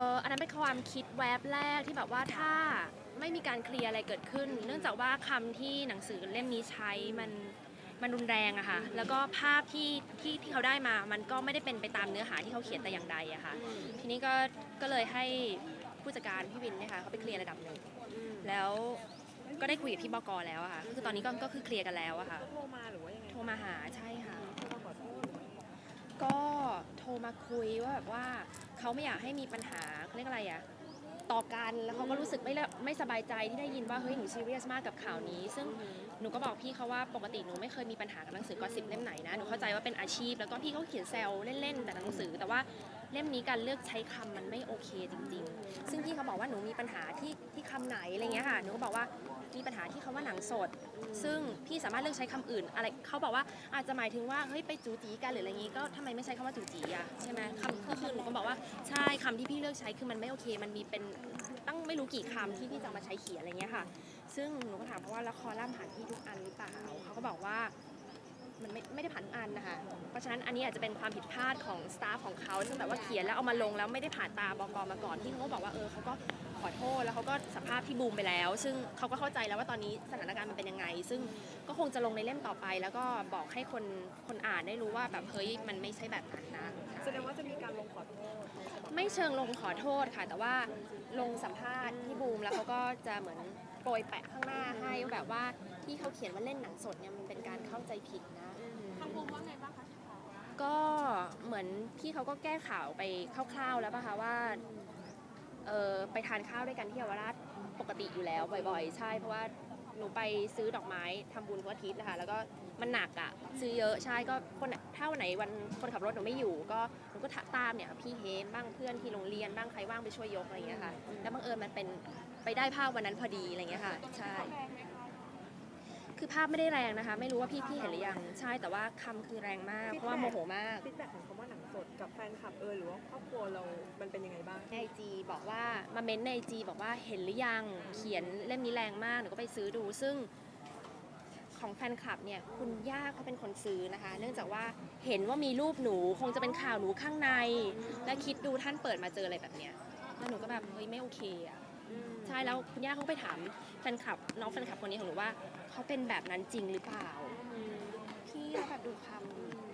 เอออันนั้นเป็นความคิดแวบแรกที่แบบว่าถ้าไม่มีการเคลียร์อะไรเกิดขึ้น เนื่องจากว่าคำที่หนังสือเล่มนี้ใช้มันมันรุนแรงอะค่ะแล้วก็ภาพที่ที่ที่เขาได้มา มันก็ไม่ได้เป็นไปตามเนื้อหาที่เขาเขียนแต่อย่างใดอะค่ะ ทีนี้ก็ก็เลยให้ผู้จัดการพี่วินเนะคะเขาไปเคลียร์ระดับหนึ่งแล้วก็ได้คุยกับพี่บกแล้วอะค่ะคือตอนนี้ก็ก็คือเคลียร์กันแล้วอะค่ะโทรมาหรือว่ายังไงโทรมาหาใช่ค่ะโทรมาขอโทษหรือว่ายังไง ก็โทรมาคุยว่าแบบว่าเขาไม่อยากให้มีปัญหาเขาเรียกอะไรอะ ต่อกันแล้วเขาก็รู้สึกไม่ละไม่สบายใจที่ได้ยินว่าเฮ้ยหนูซีเรียสมากกับข่าวนี้ ซึ่งหนูก็บอกพี่เขาว่าปกติหนูไม่เคยมีปัญหากับหนังสือกอสิบเล่มไหนนะหนูเข้าใจว่าเป็นอาชีพ แล้วก็พี่เขาเขียนแซวเล่นๆแต่หนังสือ แต่ว่าเล่มนี้การเลือกใช้คำมันไม่โอเคจริง ๆ ซึ่งพี่เขาบอกว่าหนูมีปัญหาที่ที่คำไหนอะไรเงี้ยค่ะหนูก็บอกว่ามีปัญหาที่คำว่าหนังสด ซึ่งพี่สามารถเลือกใช้คำอื่น อะไรเขาบอกว่าอาจจะหมายถึงว่าเฮ้ยไปจูจีกันหรืออะไรงี้ก็ทำไมไม่ใช้คำว่าจูจีอะใช่ไหมคำก็คือหนูก็บอกว่าใช่คำที่พี่เลือกใช้คือมันไม่โอเค มันมีเป็นตั้งไม่รู้กี่คำที่พี่จะมาใช้เขียนอะไรเงี้ยค่ะ ซึ่งหนูก็ถามเขาว่าล้วคอลัมผ่านพี่ทุกอันหรือเปล่าเขาก็บอกว่ามันไม่ไม่ได้ผ่านทุกอันนะคะ เพราะฉะนั้นอันนี้อาจจะเป็นความผิดพลาดของสตาฟของเขาซึ่งแบบว่าเขียนแล้วเอามาลงแล้วไม่ได้ผ่านตาบกมาก่อนที่เขาก็บอกว่าเออเขาก็ขอโทษแล้วเขาก็สภาพที่บูมไปแล้ว ซึ่งเขาก็เข้าใจแล้วว่าตอนนี้สถานการณ์มันเป็นยังไง ซึ่งก็คงจะลงในเล่มต่อไป แล้วก็บอกให้คนคนอ่านได้รู้ว่าแบบเฮ้ยมันไม่ใช่แบบนั้นนะแสดงว่าจะมีการลงขอโทษ ไม่เชิงลงขอโทษค่ะ แต่ว่าลงสัมภาษณ์ที่บูมแล้วเขาก็จะเหมือนโปรยแปะข้างหน้าให้ว่าแบบว่าที่เขาเขียนว่าเล่นหนังสดเนี่ยมันเป็นการเข้าใจผิดนะทางบูมว่าไงบ้างคะก็เหมือนพี่เขาก็แก้ข่าวไปคร่าวๆแล้วป่ะคะว่าเออไปทานข้าวด้วยกันที่เยาวราชปกติอยู่แล้วบ่อย ๆ ใช่เพราะว่า หนูไปซื้อดอกไม้ทำบุญทุกอาทิตย์นะคะ แล้วก็มันหนักอะ่ะ ซื้อเยอะใช่ก็คนถ้าวันไหนวันคนขับรถหนูไม่อยู่ ก็หนูก็ตามเนี่ยพี่เฮมบ้างเพื่อนที่โรงเรียนบ้างใครว่างไปช่วยยกอะไรอย่างเงี้ยค่ะ แล้วบังเอิญมันเป็นไปได้ภาพวันนั้นพอดีอะไรอย่างเงี้ยค่ะ ใช่ คือภาพไม่ได้แรงนะคะ ไม่รู้ว่าพี่พี่เห็นหรือยังใช่แต่ว่าคำคือแรงมาก เพราะว่าโมโหมาก ฟีดแบ็กของคำว่าหนังสดกับแฟนคลับเออหรือว่าครอบครัวเรา มันเป็นยังไงบ้าง ในไอจีบอกว่ามาเม้นในไอจีบอกว่าเห็นหรือยังเขียนเล่มนี้แรงมากหนูก็ไปซื้อดู ซึ่งของแฟนคลับเนี่ยคุณย่าเขาเป็นคนซื้อนะคะ เนื่องจากว่าเห็นว่ามีรูปหนูคงจะเป็นข่าวหนูข้างใน และคิดดูท่านเปิดมาเจออะไรแบบเนี้ยแล้วหนูก็แบบเฮ้ยไม่โอเคอะ ใช่แล้วคุณย่าเขาก็ไปถามแฟนคลับน้องแฟนคลับคนนี้ของหนูว่าเขาเป็นแบบนั้นจริงหรือเปล่าพี่ก็แบบดูค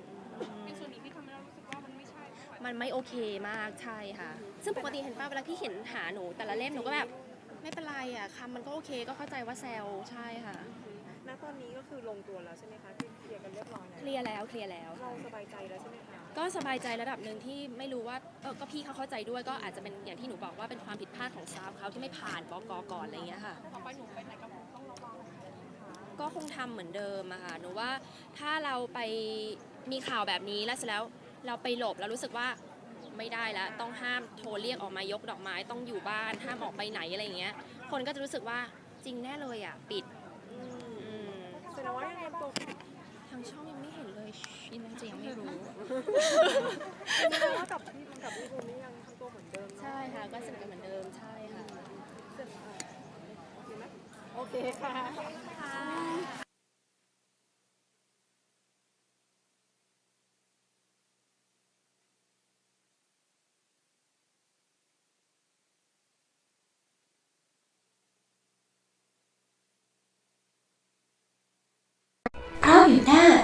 ำในส่วนนี้ที่ทำให้เรารู้สึกว่ามันไม่ใช่มันไม่โอเคมากใช่ค่ะ ซึ่งปกติเห็นป่ะเวลาพี่เขียนหาหนูแต่ละเล่มหนูก็แบบไม่เป็นไรอะคำมันก็โอเคก็เข้าใจว่าแซวใช่ค่ะ ณตอนนี้ก็คือลงตัวแล้วใช่ไหมคะที่เคลียร์กันเรียบร้อยเคแล้วลียร์แล้วเคลียร์แล้ว เราสบายใจแล้วใช่ไหมคะก็สบายใจระดับหนึ่งที่ไม่รู้ว่าเออก็พี่เขาเข้าใจด้วยก็อาจจะเป็นอย่างที่หนูบอกว่าเป็นความผิดพลาดของสตาฟเขาที่ไม่ผ่านบกก่อนอะไรอย่างเงี้ยค่ะ ต่อไปหนูไปไหนก็ต้องระวังก็คงทำเหมือนเดิมอะค่ะหนูว่าถ้าเราไปมีข่าวแบบนี้แล้วเสร็จแล้วเราไปหลบแล้วรู้สึกว่าไม่ได้แล้วต้องห้ามโทรเรียกออกมายกดอกไม้ต้องอยู่บ้านห้ามออกไปไหนอะไรอย่างเงี้ย คนก็จะรู้สึกว่าจริงแน่เลยอะปิดอืม แสดงว่ายังทำตัว ทางช่องยังไม่เห็นเลยชินน่าจะยังไม่รู้แสดงว่ากับพี่กับพี่บูมนี่ยังทำตัวเหมือนเดิมเนาะใช่ค่ะ ก็สนิทกันเหมือนเดิมใช่ค่ะ เสร็จอะโอเคไหมโอเคค่ะ เพราะผิวหน้า